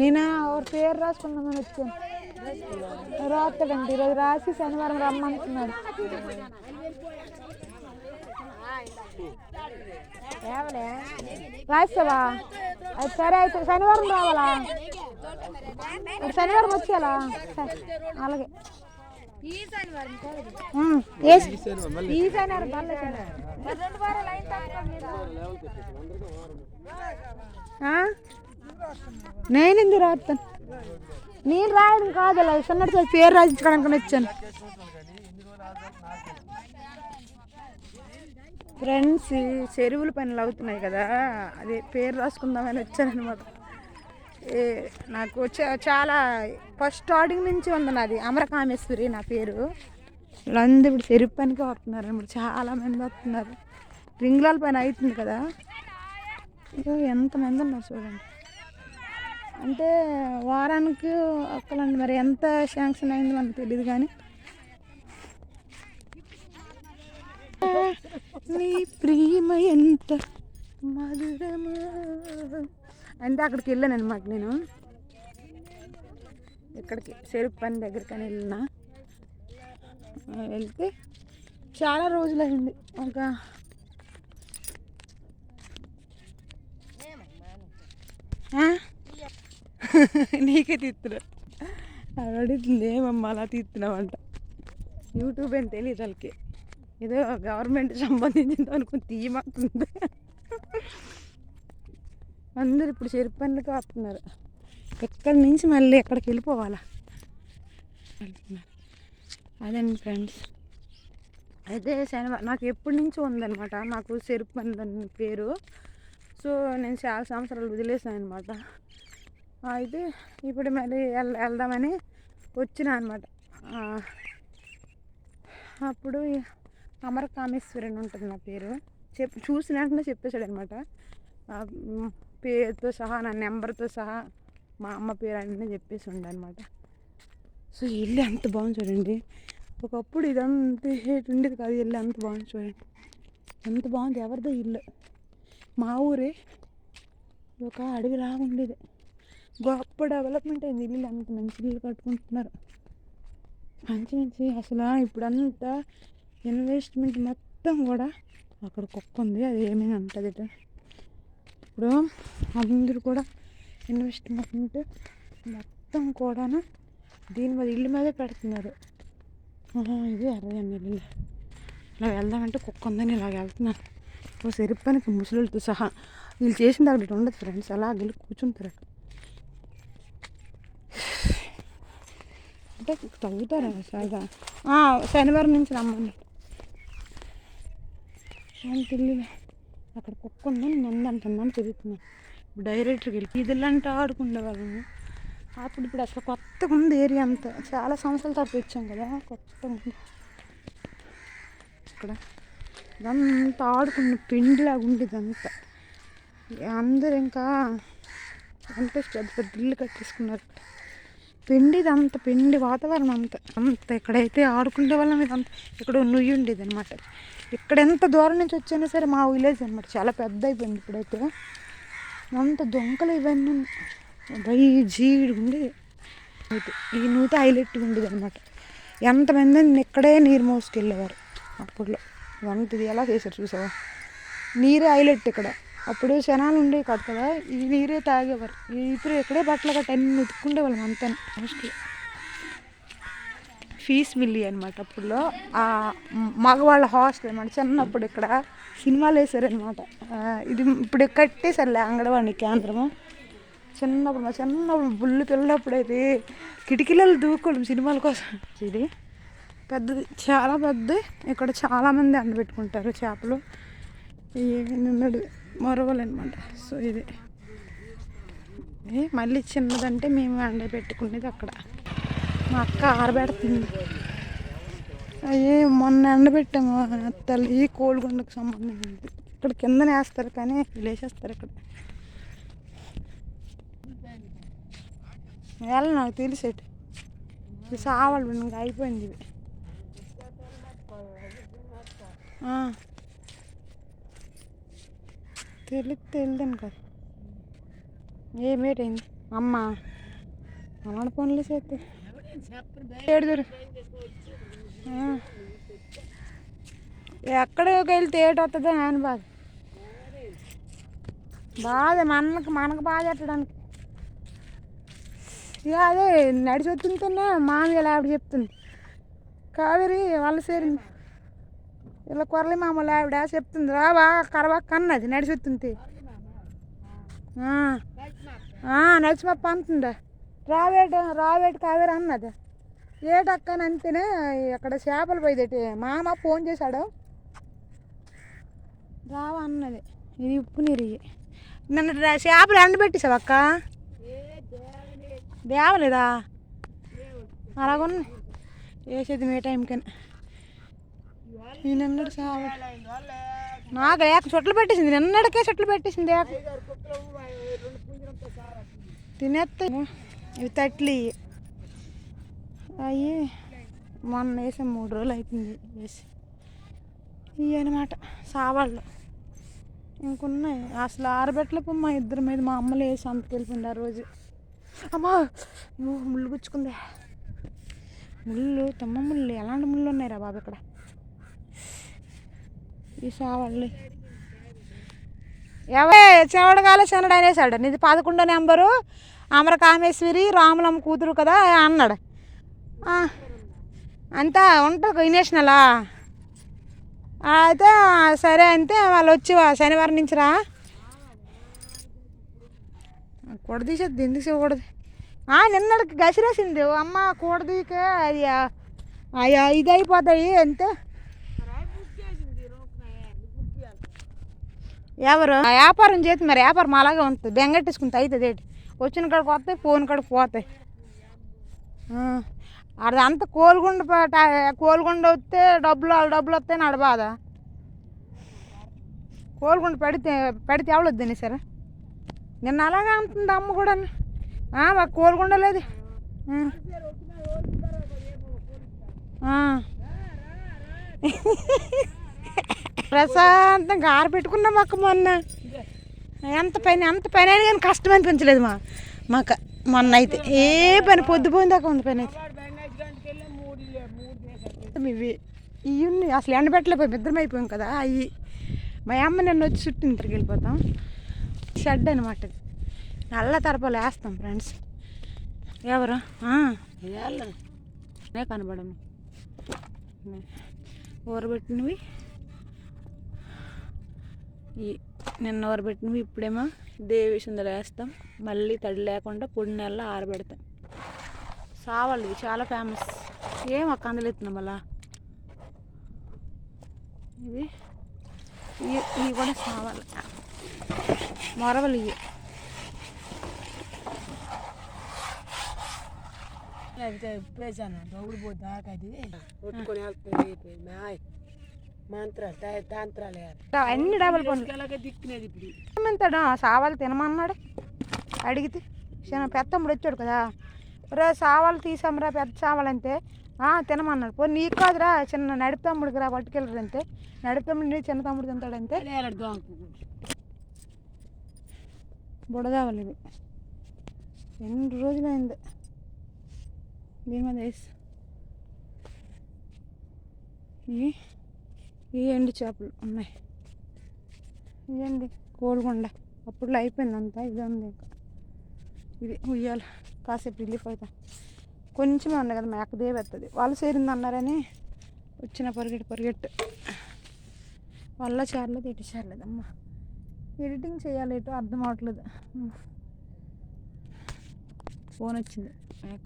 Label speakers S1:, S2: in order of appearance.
S1: నేను? ఒక పేరు రాసుకుందామని వచ్చాను. రాస్తాడండి. ఈరోజు రాసి శనివారం రమ్మంటున్నాడు. రాస్తావా? అది సరే అయితే శనివారం రావాలా? శనివారం వచ్చేయాలా అలాగే. ఈ శనివారం శనివారం. రెండు వారాలు అయిన తర్వాత నేను ఎందుకు రాస్తాను? నేను రాయడం కాదు అలా సన్నటి పేరు రాయించుకోవడానికి వచ్చాను. ఫ్రెండ్స్ చెరువుల పనులు అవుతున్నాయి కదా అదే పేరు రాసుకుందామని వచ్చాను అనమాట నాకు చాలా ఫస్ట్ స్టార్టింగ్ నుంచి ఉంది నాది అమరకామేశ్వరి నా పేరు. వాళ్ళందరూ ఇప్పుడు చెరువు పనికి వస్తున్నారు ఇప్పుడు చాలా మంది వస్తున్నారు. రింగులాల పని అవుతుంది కదా. ఎంతమంది ఉన్నారు చూడండి. అంటే వారానికి ఒక్కలండి. మరి ఎంత శాంక్షన్ అయింది మనకు తెలియదు కానీ. నీ ప్రేమ ఎంత మధురమా? అంటే అక్కడికి వెళ్ళాను అనమాట నేను. ఇక్కడికి చెరుకు పని దగ్గరికి వెళ్ళిన. వెళ్తే చాలా రోజులైంది. ఒక ఆ? నీకే తీస్తున్నా అడుగుతుంది ఏమమ్మా అలా తీస్తున్నామంట యూట్యూబ్ అని తెలియదు వాళ్ళకి. ఏదో గవర్నమెంట్ సంబంధించింది అనుకుని తీయమంటుంది. అందరు ఇప్పుడు చెరుకు పనులకి వస్తున్నారు ఎక్కడి నుంచి మళ్ళీ ఎక్కడికి వెళ్ళిపోవాలా? వెళ్తున్నారు అదండి ఫ్రెండ్స్. అయితే శనివారం నాకు ఎప్పటి నుంచో ఉందన్నమాట నాకు చెరుపు పనులు అని పేరు. సో నేను చాలా సంవత్సరాలు వదిలేసాను అనమాట అయితే ఇప్పుడు మరి వెళ్దామని వచ్చిన అనమాట అప్పుడు అమర కామేశ్వరుని అని ఉంటుంది నా పేరు. చెప్ చూసిన వెంటనే చెప్పేశాడు అనమాట పేరుతో సహా నా నెంబర్తో సహా మా అమ్మ పేరు అన్నీ చెప్పేసి ఉండనమాట సో ఇల్లు ఎంత బాగుంది చూడండి. ఒకప్పుడు ఇదంతా హేట్ ఉండేది కాదు ఇల్లు ఎంత బాగుంది చూడండి. ఎంత బాగుంది ఎవరిదో ఇల్లు. మా ఊరే ఒక అడవిలాగా ఉండేది. గొప్ప డెవలప్మెంట్ అయింది. ఇల్లు అంత మంచి ఇల్లు కట్టుకుంటున్నారు. మంచి మంచి అసలు ఇప్పుడు అంతా ఇన్వెస్ట్మెంట్ మొత్తం కూడా అక్కడ కుక్క ఉంది. అది ఏమైనా ఉంటుంది ఇప్పుడు అందరూ కూడా ఇన్వెస్ట్మెంట్ మొత్తం కూడాను దీని మీద ఇల్లు మీదే పెడుతున్నారు. ఇది అరవై ఇల్లు ఇలా వెళ్దామంటే కుక్క ఉందని ఇలా వెళ్తున్నాను ఓ సెరిపానికి ముసలితో సహా. వీళ్ళు చేసిన దగ్గర ఉండదు ఫ్రెండ్స్. అలా వెళ్ళి కూర్చుంటారు అక్కడ అంటే తగ్గుతారా సరదా? శనివారం నుంచి రమ్మని. తెలియదు అక్కడ కుక్క ఉందని నేను అంటున్నాను తిరుగుతున్నాను. ఇప్పుడు డైరెక్టర్కి వెళ్ళి ఇదిలాంటి ఆడుకుండేవాళ్ళము అప్పుడు ఇప్పుడు అసలు కొత్తగా ఉంది ఏరియా అంతా. చాలా సంవత్సరాల తర్వాత కదా కొత్తగా ఉంది. ఇక్కడ ఇదంతా ఆడుకున్న పిండిలాగా ఉంది ఇదంతా అందరు ఇంకా అంటే పెద్ద పెద్ద ఇల్లు కట్టేసుకున్నారు పిండి అంత పిండి వాతావరణం అంత. అంత ఇక్కడైతే ఆడుకునే వాళ్ళం ఇదంతా ఇక్కడ నుయ్యి ఉండేది అనమాట ఇక్కడ ఎంత దూరం నుంచి వచ్చినా సరే మా విలేజ్ అనమాట చాలా పెద్ద అయిపోయింది ఇప్పుడైతే. అంత దొంకలు ఇవన్నీ బై జీడి ఉండేది అయితే ఈ నూత హైలైట్ ఉండేది అనమాట ఎంతమంది ఇక్కడే నీరు మోసుకెళ్ళేవారు అప్పట్లో. వంటది ఎలా చేశారు చూసావా? నీరే హైలైట్ ఇక్కడ. అప్పుడు జనాలు ఉండేవి కాదు కదా ఈ నీరే తాగేవారు. ఇప్పుడు ఇక్కడే బట్టలు గట్ట అన్ని ఉతుక్కుండేవాళ్ళం అంతా మోస్ట్లీ ఫీస్ మిల్లి అనమాట అప్పుడులో. ఆ మగవాళ్ళ హాస్టల్ అనమాట చిన్నప్పుడు ఇక్కడ సినిమాలు వేసారనమాట ఇది ఇప్పుడు కట్టేసరిలే అంగడవాణి కేంద్రము. చిన్నప్పుడు మా చిన్నప్పుడు బుల్లు పిల్లప్పుడు అయితే కిటికీలలో దూకోవడం సినిమాల కోసం. ఇది పెద్దది చాలా పెద్దది. ఇక్కడ చాలామంది అండబెట్టుకుంటారు చేపలు. నిన్నడు మొరవలనమాట. సో ఇది. ఏ మళ్ళీ చిన్నదంటే మేము ఎండ పెట్టుకునేది అక్కడ. మా అక్క ఆరబెడుతుంది. అయ్యే మొన్న ఎండబెట్టాము తల్లి కోడిగుండకు సంబంధించింది. ఇక్కడ కిందనే వేస్తారు కానీ లేచేస్తారు ఇక్కడ. వేళ నాకు తెలిసేటి సావాలి ఇంకా అయిపోయింది ఇవి. తెలిస్తే తెలియదు కాదు. కదా ఏమేటైంది అమ్మ. అలాంటి పనులు చేస్తే ఏడుదురు ఎక్కడికి వెళ్తే ఏటి వస్తుందో అని బాధ. బాధ మనకు మనకు బాధ పెట్టడానికి. ఇక అదే నడిచి వస్తుంటేనే మామయ్య ఆవిడ చెప్తుంది. కావేరి వాళ్ళ సేరింది ఇలా కొరలి మామూలు ఆవిడ చెప్తుంది రావా బాగా అన్నది నడిచి నడిచిమప్ప అంటుందా. రావేట రావేటి కావేరు అన్నది. ఏటక్కని అంతేనే అక్కడ చేపలు పోయేదటి. మామ ఫోన్ చేశాడు. రావా అన్నది. ఇది ఉప్పు నీరు నన్ను నిన్న రా- చేపలు ఎండబెట్టేసావు అక్క? దేవలేదా? అలాగున్న. వేసేది మే టైంకి నిన్నడు నాకు ఏక చెట్లు పెట్టేసింది. నిన్నడికే చెట్లు పెట్టేసింది ఏక తినేస్తే ఇవి తట్లు. అవి మొన్న వేసాం మూడు రోజులు అవుతుంది వేసి. ఇవి అనమాట సావాళ్ళు. ఇంకున్నాయి. అసలు ఆరబెట్టలేపు మా ఇద్దరి మీద మా అమ్మలు వేసి అంతకు వెళ్ళిపోయింది ఆ రోజు. అమ్మా నువ్వు ముళ్ళు గుచ్చుకుంది. ముళ్ళు తమ్మ ముళ్ళు. ఎలాంటి ముళ్ళు ఉన్నాయిరా బాబు ఇక్కడ? ఈ సావాళ్ళు ఎవే చెవడగాల చెనడు అనేసాడు నీది పదకొండో నెంబరు. అమర కామేశ్వరి రాములమ్మ కూతురు కదా అన్నాడు. అంతా ఉంటుంది వినేషనలా అయితే సరే అంతే వాళ్ళు వచ్చి శనివారం నుంచి రా. కూడదీసేది ఎందుకు చూడదు నిన్నడికి గసిరేసింది. అమ్మ కూడదీకే అది అయ్యా ఇది అయిపోతాయి అంతే. ఎవరు? వ్యాపారం చేతి మరి వ్యాపారం అలాగే ఉంటుంది. బెంగట్టేసుకుంటే అవుతుంది ఏంటి? వచ్చిన కాడికి వస్తాయి ఫోన్ కాడికి పోతాయి. అది అంత కోలుగుండ కోలుగుండ వస్తే డబ్బులు వాళ్ళ డబ్బులు వస్తాయి నాడు బాధ. కోలుగుండ పెడితే పెడితే ఎవడొద్దని సరే? నిన్న అలాగే అంటుంది అమ్మ కూడా మాకు కోలుగుండ లేదు. ఆ. ప్రశాంతంగా ఆరబెట్టుకున్నాం అక్క మొన్న. ఎంత పని ఎంత పని అయినా కానీ కష్టం అనిపించలేదు మా మాకు. మొన్న అయితే ఏ పని పొద్దుపోయిందాకా ఉంది పని అయితే. ఇవి ఇవి ఉన్నాయి అసలు ఎండబెట్టలేకపోయి ఇద్దరం అయిపోయాం కదా. అవి మా అమ్మ నిన్న వచ్చి చుట్టూ ఇంటికి వెళ్ళిపోతాం. షెడ్ అనమాట ఇది. నల్ల తరపాలు వేస్తాం ఫ్రెండ్స్. ఎవరు? కనబడను. ఊరబెట్టినవి. ఈ నిన్న ఊరబెట్టినవి ఇప్పుడేమో దేవి సుందర వేస్తాం. మళ్ళీ తడి లేకుండా పొడి నెలలో ఆరబెడతాం. సావాలి ఇవి చాలా ఫేమస్ ఏం ఒక అందలెత్తున్నాం అలా ఇవి? ఇవి ఇవి కూడా సావాలి మొరవలు ఇవి
S2: పేసాను దౌడు పోతే దాకది కొట్టుకొని వెళ్తుంది. మంత్రాలు తాంత్రాలు
S1: అన్ని డబల్ పనులు
S2: ఎలాగ దిక్కునేది ఇప్పుడు.
S1: ఏమంటాడు సావాలు తినమన్నాడు? అడిగితే చిన్న పెద్దమ్ముడు వచ్చాడు కదా. రే సావాలు తీసామరా పెద్ద సావాలు అంతే "ఆ, తినమన్నాడు. పో నీకు కాదురా చిన్న నడిపి తమ్ముడికి రా పట్టుకెళ్ళరు అంతే నడిపి తమ్ముడు చిన్న తమ్ముడు తింటాడంతే బుడదావలు ఇవి ఎన్ని రోజులైంది? దీని మీద వేసి. ఇవి ఈ ఎండి చేపలు ఉన్నాయి. ఇదండి కోలుకొండ అప్పుడు అయిపోయింది అంతా ఇది ఉంది ఇంకా. ఇది ఉయ్యాల. కాసేపు రిలీఫ్ అవుతా. కొంచెమే ఉంది కదా మేక దేవెత్తది. వాళ్ళు చేరింది అన్నారని వచ్చిన పరిగెట్టు పరిగెట్టు. వల్ల చేరలేదు ఇటు చేరలేదమ్మా. ఎడిటింగ్ చేయాలి ఇటు అర్థం అవట్లేదు. ఫోన్ వచ్చింది. మేక.